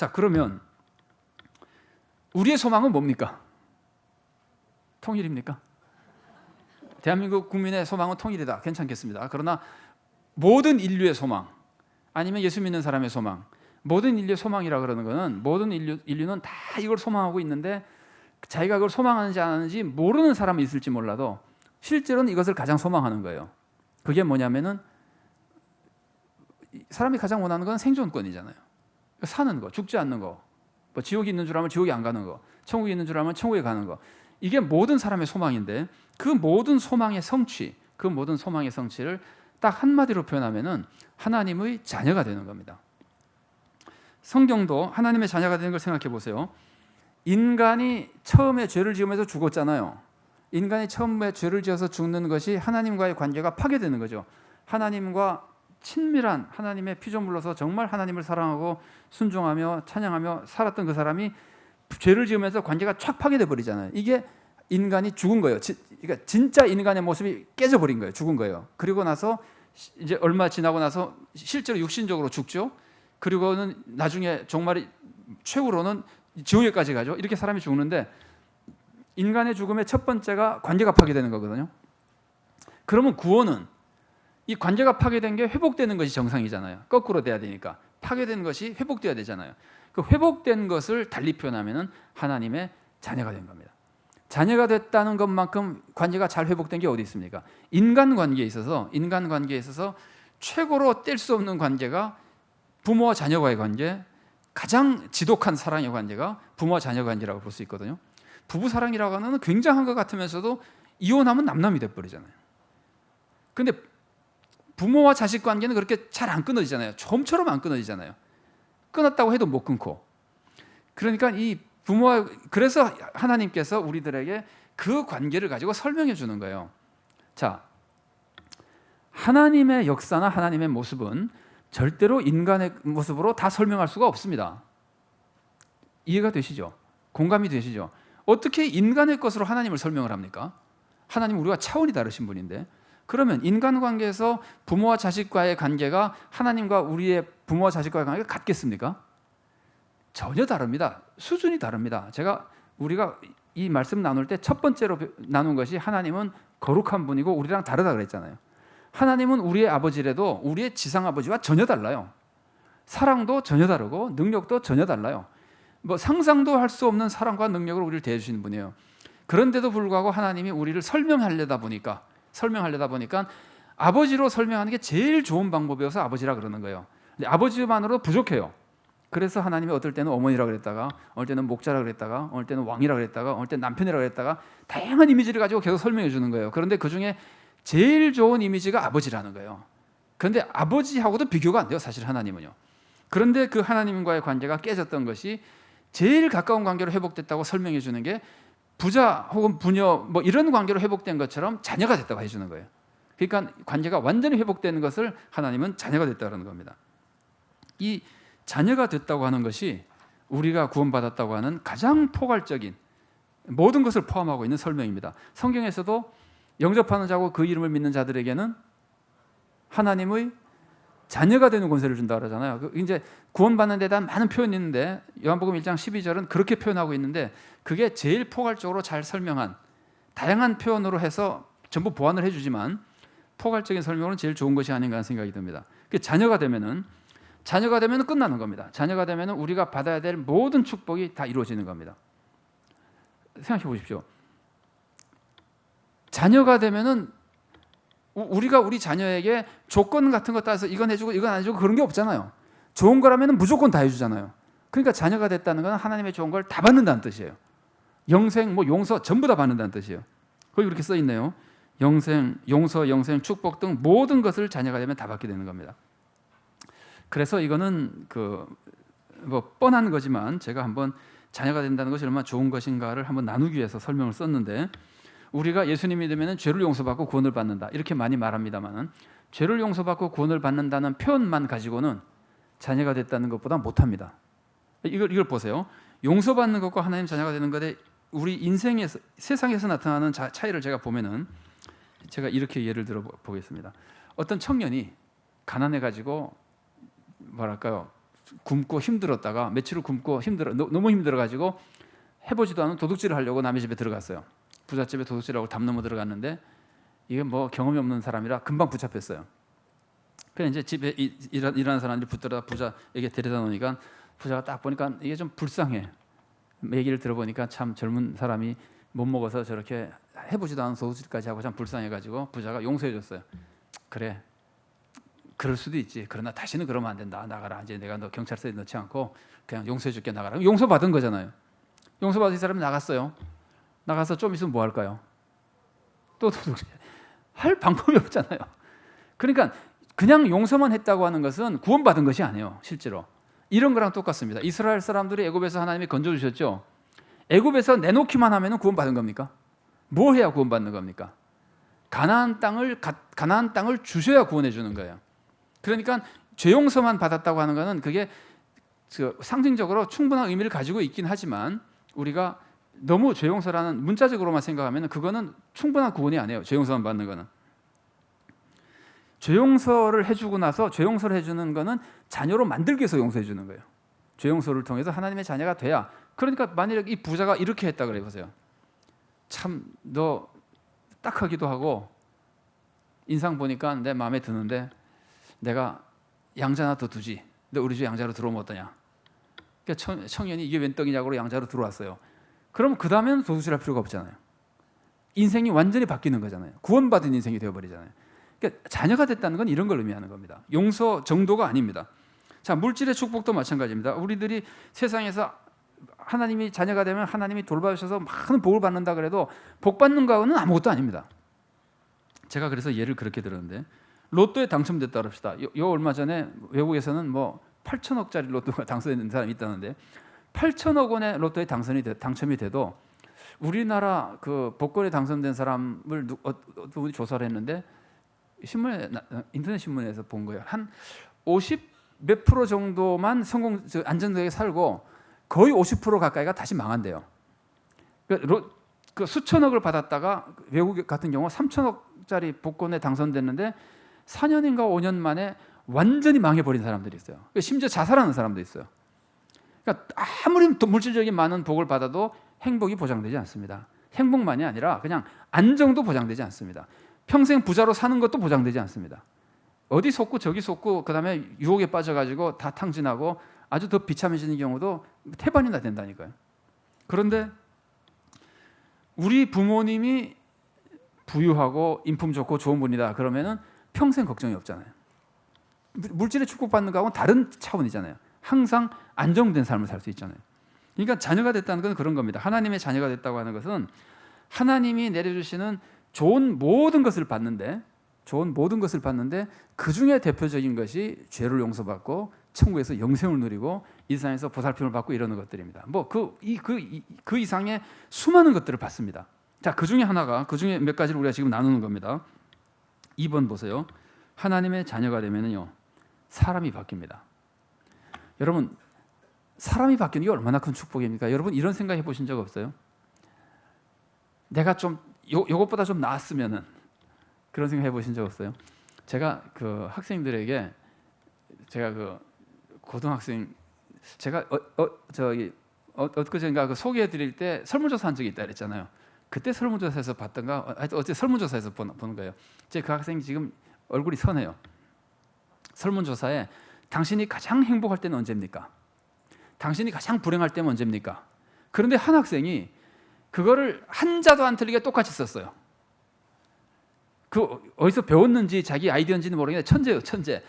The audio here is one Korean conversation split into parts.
자, 그러면 우리의 소망은 뭡니까? 통일입니까? 대한민국 국민의 소망은 통일이다. 괜찮겠습니다. 그러나 모든 인류의 소망 아니면 예수 믿는 사람의 소망 모든 인류의 소망이라 그러는 것은 모든 인류, 인류는 다 이걸 소망하고 있는데 자기가 그걸 소망하는지 안 하는지 모르는 사람이 있을지 몰라도 실제로는 이것을 가장 소망하는 거예요. 그게 뭐냐면은 사람이 가장 원하는 건 생존권이잖아요. 사는 거, 죽지 않는 거. 뭐 지옥이 있는 줄 알면 지옥이 안 가는 거. 천국이 있는 줄 알면 천국에 가는 거. 이게 모든 사람의 소망인데 그 모든 소망의 성취, 그 모든 소망의 성취를 딱 한마디로 표현하면은 하나님의 자녀가 되는 겁니다. 성경도 하나님의 자녀가 되는 걸 생각해 보세요. 인간이 처음에 죄를 지으면서 죽었잖아요. 인간이 처음에 죄를 지어서 죽는 것이 하나님과의 관계가 파괴되는 거죠. 하나님과 친밀한 하나님의 피조물로서 정말 하나님을 사랑하고 순종하며 찬양하며 살았던 그 사람이 죄를 지으면서 관계가 촥 파괴돼 버리잖아요. 이게 인간이 죽은 거예요. 지, 그러니까 진짜 인간의 모습이 깨져 버린 거예요. 죽은 거예요. 그리고 나서 이제 얼마 지나고 나서 실제로 육신적으로 죽죠. 그리고는 나중에 정말 최후로는 지옥에까지 가죠. 이렇게 사람이 죽는데 인간의 죽음의 첫 번째가 관계가 파괴되는 거거든요. 그러면 구원은 이 관계가 파괴된 게 회복되는 것이 정상이잖아요. 거꾸로 돼야 되니까 파괴된 것이 회복돼야 되잖아요. 그 회복된 것을 달리 표현하면은 하나님의 자녀가 된 겁니다. 자녀가 됐다는 것만큼 관계가 잘 회복된 게 어디 있습니까? 인간 관계에 있어서 인간 관계에 있어서 최고로 뗄 수 없는 관계가 부모와 자녀와의 관계, 가장 지독한 사랑의 관계가 부모와 자녀 관계라고 볼 수 있거든요. 부부 사랑이라고 하는 굉장한 것 같으면서도 이혼하면 남남이 돼버리잖아요. 근데 부모와 자식 관계는 그렇게 잘 안 끊어지잖아요. 좀처럼 안 끊어지잖아요. 끊었다고 해도 못 끊고. 그러니까 이 부모와 그래서 하나님께서 우리들에게 그 관계를 가지고 설명해 주는 거예요. 자, 하나님의 역사나 하나님의 모습은 절대로 인간의 모습으로 다 설명할 수가 없습니다. 이해가 되시죠? 공감이 되시죠? 어떻게 인간의 것으로 하나님을 설명을 합니까? 하나님 우리와 차원이 다르신 분인데 그러면 인간관계에서 부모와 자식과의 관계가 하나님과 우리의 부모와 자식과의 관계가 같겠습니까? 전혀 다릅니다. 수준이 다릅니다. 제가 우리가 이 말씀 나눌 때 첫 번째로 나눈 것이 하나님은 거룩한 분이고 우리랑 다르다 그랬잖아요. 하나님은 우리의 아버지라도 우리의 지상 아버지와 전혀 달라요. 사랑도 전혀 다르고 능력도 전혀 달라요. 뭐 상상도 할 수 없는 사랑과 능력을 우리를 대해 주시는 분이에요. 그런데도 불구하고 하나님이 우리를 설명하려다 보니까 설명하려다 보니까 아버지로 설명하는 게 제일 좋은 방법이어서 아버지라 그러는 거예요. 근데 아버지만으로 부족해요. 그래서 하나님이 어떨 때는 어머니라 그랬다가 어떨 때는 목자라 그랬다가 어떨 때는 왕이라 그랬다가 어떨 때는 남편이라 그랬다가 다양한 이미지를 가지고 계속 설명해 주는 거예요. 그런데 그 중에 제일 좋은 이미지가 아버지라는 거예요. 그런데 아버지하고도 비교가 안 돼요. 사실 하나님은요. 그런데 그 하나님과의 관계가 깨졌던 것이 제일 가까운 관계로 회복됐다고 설명해 주는 게 부자 혹은 부녀 뭐 이런 관계로 회복된 것처럼 자녀가 됐다고 해주는 거예요. 그러니까 관계가 완전히 회복되는 것을 하나님은 자녀가 됐다는 겁니다. 이 자녀가 됐다고 하는 것이 우리가 구원받았다고 하는 가장 포괄적인 모든 것을 포함하고 있는 설명입니다. 성경에서도 영접하는 자고 그 이름을 믿는 자들에게는 하나님의 자녀가 되는 권세를 준다 그러잖아요. 그 이제 구원받는 데 대한 많은 표현이 있는데 요한복음 1장 12절은 그렇게 표현하고 있는데 그게 제일 포괄적으로 잘 설명한 다양한 표현으로 해서 전부 보완을 해주지만 포괄적인 설명은 제일 좋은 것이 아닌가 하는 생각이 듭니다. 그 자녀가 되면은 자녀가 되면 끝나는 겁니다. 자녀가 되면 우리가 받아야 될 모든 축복이 다 이루어지는 겁니다. 생각해 보십시오. 자녀가 되면은 우리가 우리 자녀에게 조건 같은 거 따서 이건 해주고 이건 안 해주고 그런 게 없잖아요. 좋은 거라면 무조건 다 해주잖아요. 그러니까 자녀가 됐다는 건 하나님의 좋은 걸 다 받는다는 뜻이에요. 영생, 뭐 용서 전부 다 받는다는 뜻이에요. 거기 그렇게 써 있네요. 영생, 용서, 영생, 축복 등 모든 것을 자녀가 되면 다 받게 되는 겁니다. 그래서 이거는 그 뭐 뻔한 거지만 제가 한번 자녀가 된다는 것이 얼마나 좋은 것인가를 한번 나누기 위해서 설명을 썼는데 우리가 예수님이 되면 죄를 용서받고 구원을 받는다 이렇게 많이 말합니다만은 죄를 용서받고 구원을 받는다는 표현만 가지고는 자녀가 됐다는 것보다 못합니다. 이걸 이걸 보세요. 용서받는 것과 하나님 자녀가 되는 것에 우리 인생에서 세상에서 나타나는 자, 차이를 제가 보면은 제가 이렇게 예를 들어 보겠습니다. 어떤 청년이 가난해 가지고 뭐랄까요 굶고 힘들었다가 며칠을 굶고 힘들어 너, 너무 힘들어 가지고 해보지도 않은 도둑질을 하려고 남의 집에 들어갔어요. 부잣집에 도둑질하고 담 넘어 들어갔는데 이게 뭐 경험이 없는 사람이라 금방 붙잡혔어요. 그래 이제 집에 일하는 사람들이 붙들어다 부자에게 데려다 놓으니까 부자가 딱 보니까 이게 좀 불쌍해. 얘기를 들어보니까 참 젊은 사람이 못 먹어서 저렇게 해보지도 않은 도둑질까지 하고 참 불쌍해가지고 부자가 용서해줬어요. 그래, 그럴 수도 있지. 그러나 다시는 그러면 안 된다. 나가라. 이제 내가 너 경찰서에 넣지 않고 그냥 용서해줄게 나가라. 용서 받은 거잖아요. 용서 받은 사람이 나갔어요. 나가서 좀 있으면 뭐 할까요? 또 도둑질. 할 방법이 없잖아요. 그러니까 그냥 용서만 했다고 하는 것은 구원받은 것이 아니에요. 실제로 이런 거랑 똑같습니다. 이스라엘 사람들이 애굽에서 하나님이 건져 주셨죠. 애굽에서 내놓기만 하면 구원받은 겁니까? 뭘 해야 구원받는 겁니까? 가나안 땅을 가, 가나안 땅을 주셔야 구원해 주는 거예요. 그러니까 죄 용서만 받았다고 하는 것은 그게 그 상징적으로 충분한 의미를 가지고 있긴 하지만 우리가 너무 죄 용서라는 문자적으로만 생각하면 그거는 충분한 구원이 아니에요. 죄 용서만 받는 거는. 죄 용서를 해주고 나서 죄 용서를 해주는 거는 자녀로 만들기 위해서 용서해 주는 거예요. 죄 용서를 통해서 하나님의 자녀가 돼야. 그러니까 만약 이 부자가 이렇게 했다 그래 보세요. 참 너 딱하기도 하고 인상 보니까 내 마음에 드는데 내가 양자 하나 더 두지. 너 우리 집 양자로 들어오면 어떠냐? 그러니까 청, 청년이 이게 웬 떡이냐고 양자로 들어왔어요. 그럼 그 다음에는 도둑질할 필요가 없잖아요. 인생이 완전히 바뀌는 거잖아요. 구원받은 인생이 되어버리잖아요. 그러니까 자녀가 됐다는 건 이런 걸 의미하는 겁니다. 용서 정도가 아닙니다. 자 물질의 축복도 마찬가지입니다. 우리들이 세상에서 하나님이 자녀가 되면 하나님이 돌봐주셔서 많은 복을 받는다 그래도 복 받는 거는 아무것도 아닙니다. 제가 그래서 예를 그렇게 들었는데 로또에 당첨됐다 그럽시다. 요, 요 얼마 전에 외국에서는 뭐 8천억짜리 로또가 당선된 사람이 있다는데 8천억 원의 로또에 당선이 돼, 당첨이 돼도 우리나라 그 복권에 당선된 사람을 누, 어, 어떤 분이 조사를 했는데 신문에 나- 인터넷 신문에서 본 거예요. 한 50 몇 프로 정도만 성공 저 안전하게 살고 거의 50% 가까이가 다시 망한대요. 그, 로, 그 수천억을 받았다가 외국 같은 경우 3천억짜리 복권에 당선됐는데 4년인가 5년 만에 완전히 망해버린 사람들이 있어요. 그 심지어 자살하는 사람도 있어요. 그러니까 아무리 또 물질적인 많은 복을 받아도 행복이 보장되지 않습니다. 행복만이 아니라 그냥 안정도 보장되지 않습니다. 평생 부자로 사는 것도 보장되지 않습니다. 어디 속고 저기 속고 그다음에 유혹에 빠져가지고 다 탕진하고 아주 더 비참해지는 경우도 태반이나 된다니까요. 그런데 우리 부모님이 부유하고 인품 좋고 좋은 분이다 그러면은 평생 걱정이 없잖아요. 물- 물질의 축복받는 거하고는 다른 차원이잖아요. 항상 안정된 삶을 살 수 있잖아요. 그러니까 자녀가 됐다는 건 그런 겁니다. 하나님의 자녀가 됐다고 하는 것은 하나님이 내려주시는 좋은 모든 것을 받는데 좋은 모든 것을 받는데 그 중에 대표적인 것이 죄를 용서받고 천국에서 영생을 누리고 이 세상에서 보살핌을 받고 이러는 것들입니다. 뭐그이그그 이상의 수많은 것들을 받습니다. 자, 그 중에 하나가 그 중에 몇 가지를 우리가 지금 나누는 겁니다. 2번 보세요. 하나님의 자녀가 되면은요. 사람이 바뀝니다. 여러분 사람이 바뀌는 게 얼마나 큰 축복입니까? 여러분 이런 생각 해 보신 적 없어요? 내가 좀 요, 요것보다 좀 나았으면은 그런 생각 해보신 적 없어요? 제가 그 학생들에게 제가 그 고등학생 제가 어, 어 저기 어, 엊그젠가 그 소개해드릴 때 설문조사 한 적이 있다 그랬잖아요. 그때 설문조사에서 봤던가 어, 어째 설문조사에서 보는, 보는 거예요. 제 그 학생이 지금 얼굴이 선해요. 설문조사에 당신이 가장 행복할 때는 언제입니까? 당신이 가장 불행할 때는 언제입니까? 그런데 한 학생이 그거를 한자도 안 틀리게 똑같이 썼어요. 그 어디서 배웠는지 자기 아이디어인지는 모르겠는데 천재예요, 천재.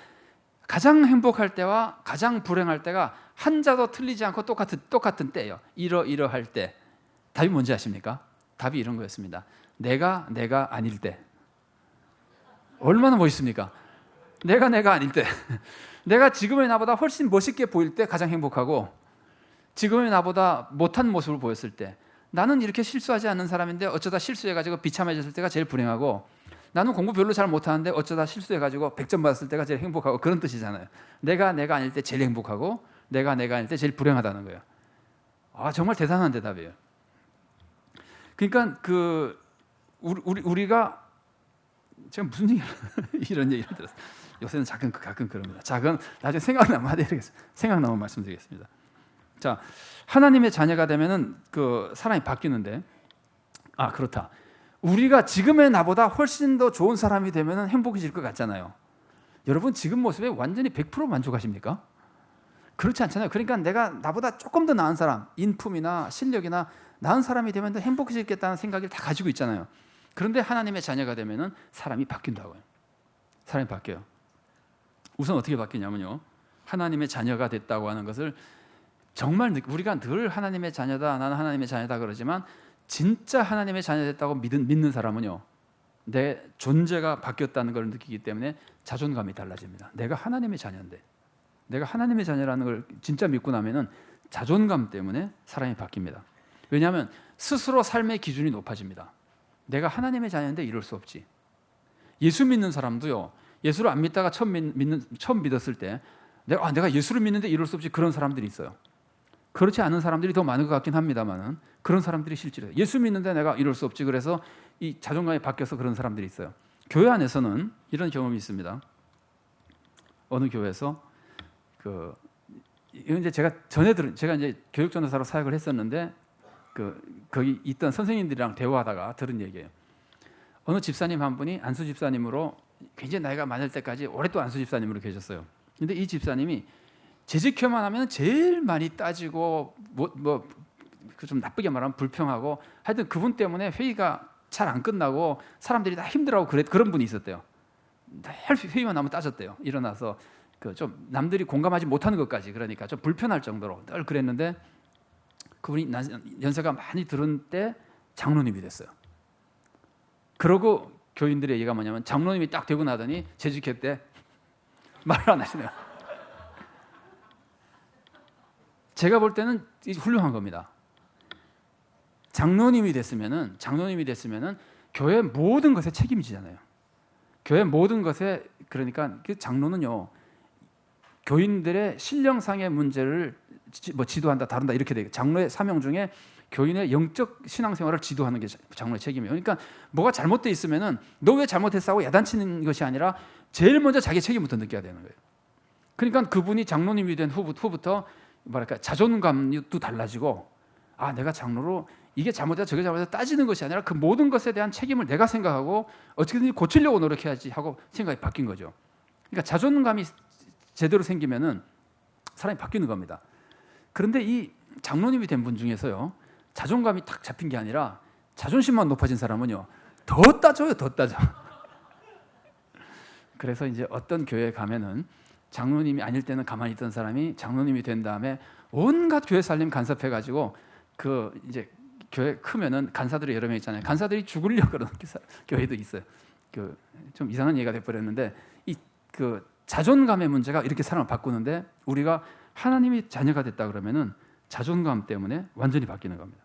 가장 행복할 때와 가장 불행할 때가 한자도 틀리지 않고 똑같은 똑같은 때예요. 이러 이러할 때. 답이 뭔지 아십니까? 답이 이런 거였습니다. 내가 내가 아닐 때. 얼마나 멋있습니까? 내가 내가 아닐 때. 내가 지금의 나보다 훨씬 멋있게 보일 때 가장 행복하고 지금의 나보다 못한 모습을 보였을 때 나는 이렇게 실수하지 않는 사람인데 어쩌다 실수해가지고 비참해졌을 때가 제일 불행하고 나는 공부 별로 잘 못하는데 어쩌다 실수해가지고 100점 받았을 때가 제일 행복하고 그런 뜻이잖아요. 내가 내가 아닐 때 제일 행복하고 내가 내가 아닐 때 제일 불행하다는 거예요. 아 정말 대단한 대답이에요. 그러니까 그 우리 우리 우리가 제가 무슨 얘기 이런 얘기를 들었어요. 요새는 가끔 가끔 그럽니다. 작은 나중에 생각나면 해드리겠습니다. 생각나면 말씀드리겠습니다. 자, 하나님의 자녀가 되면은 그 사람이 바뀌는데 아 그렇다. 우리가 지금의 나보다 훨씬 더 좋은 사람이 되면은 행복해질 것 같잖아요. 여러분 지금 모습에 완전히 100% 만족하십니까? 그렇지 않잖아요. 그러니까 내가 나보다 조금 더 나은 사람, 인품이나 실력이나 나은 사람이 되면 더 행복해지겠다는 생각을 다 가지고 있잖아요. 그런데 하나님의 자녀가 되면은 사람이 바뀐다고요. 사람이 바뀌어요. 우선 어떻게 바뀌냐면요. 하나님의 자녀가 됐다고 하는 것을 정말 느- 우리가 늘 하나님의 자녀다, 나는 하나님의 자녀다 그러지만 진짜 하나님의 자녀 됐다고 믿는, 믿는 사람은요. 내 존재가 바뀌었다는 걸 느끼기 때문에 자존감이 달라집니다. 내가 하나님의 자녀인데 내가 하나님의 자녀라는 걸 진짜 믿고 나면은 자존감 때문에 사람이 바뀝니다. 왜냐하면 스스로 삶의 기준이 높아집니다. 내가 하나님의 자녀인데 이럴 수 없지. 예수 믿는 사람도요. 예수를 안 믿다가 처음 믿, 믿는 처음 믿었을 때 내가 아, 내가 예수를 믿는데 이럴 수 없지 그런 사람들이 있어요. 그렇지 않은 사람들이 더 많은 것 같긴 합니다만은 그런 사람들이 실제로 예수 믿는데 내가 이럴 수 없지 그래서 이 자존감이 바뀌어서 그런 사람들이 있어요. 교회 안에서는 이런 경험이 있습니다. 어느 교회에서 그 이제 제가 전에 들은 제가 이제 교육 전도사로 사역을 했었는데 그 거기 있던 선생님들이랑 대화하다가 들은 얘기예요. 어느 집사님 한 분이 안수 집사님으로 굉장히 나이가 많을 때까지 오랫동안 안수 집사님으로 계셨어요. 근데 이 집사님이 재직회만 하면 제일 많이 따지고 뭐뭐그 좀 나쁘게 말하면 불평하고 하여튼 그분 때문에 회의가 잘 안 끝나고 사람들이 다 힘들어하고 그랬 그런 분이 있었대요. 늘 회의만 하면 따졌대요. 일어나서 그 좀 남들이 공감하지 못하는 것까지 그러니까 좀 불편할 정도로 늘 그랬는데 그분이 난- 연세가 많이 들은 때 장로님이 됐어요. 그러고 교인들의 얘기가 뭐냐면 장로님이 딱 되고 나더니 재직회 때 말을 안 하시네요. 제가 볼 때는 이 훌륭한 겁니다. 장로님이 됐으면은 장로님이 됐으면은 교회 모든 것에 책임이 지잖아요. 교회 모든 것에 그러니까 그 장로는요 교인들의 신령상의 문제를 지, 뭐 지도한다 다룬다 이렇게 돼요. 장로의 사명 중에 교인의 영적 신앙생활을 지도하는 게 장로의 책임이에요. 그러니까 뭐가 잘못돼 있으면은 너 왜 잘못했어 하고 야단치는 것이 아니라 제일 먼저 자기 책임부터 느껴야 되는 거예요. 그러니까 그분이 장로님이 된 후부, 후부터 뭐랄까 자존감도 달라지고 아 내가 장로로 이게 잘못이다 저게 잘못이다 따지는 것이 아니라 그 모든 것에 대한 책임을 내가 생각하고 어떻게든지 고치려고 노력해야지 하고 생각이 바뀐 거죠. 그러니까 자존감이 제대로 생기면은 사람이 바뀌는 겁니다. 그런데 이 장로님이 된 분 중에서요 자존감이 탁 잡힌 게 아니라 자존심만 높아진 사람은요 더 따져요 더 따져. 그래서 이제 어떤 교회에 가면은 장로님이 아닐 때는 가만히 있던 사람이 장로님이 된 다음에 온갖 교회 살림 간섭해 가지고 그 이제 교회 크면은 간사들이 여러 명 있잖아요. 간사들이 죽으려 그러는 기사- 교회도 있어요. 그 좀 이상한 얘기가 돼 버렸는데 이 그 자존감의 문제가 이렇게 사람을 바꾸는데 우리가 하나님이 자녀가 됐다 그러면은 자존감 때문에 완전히 바뀌는 겁니다.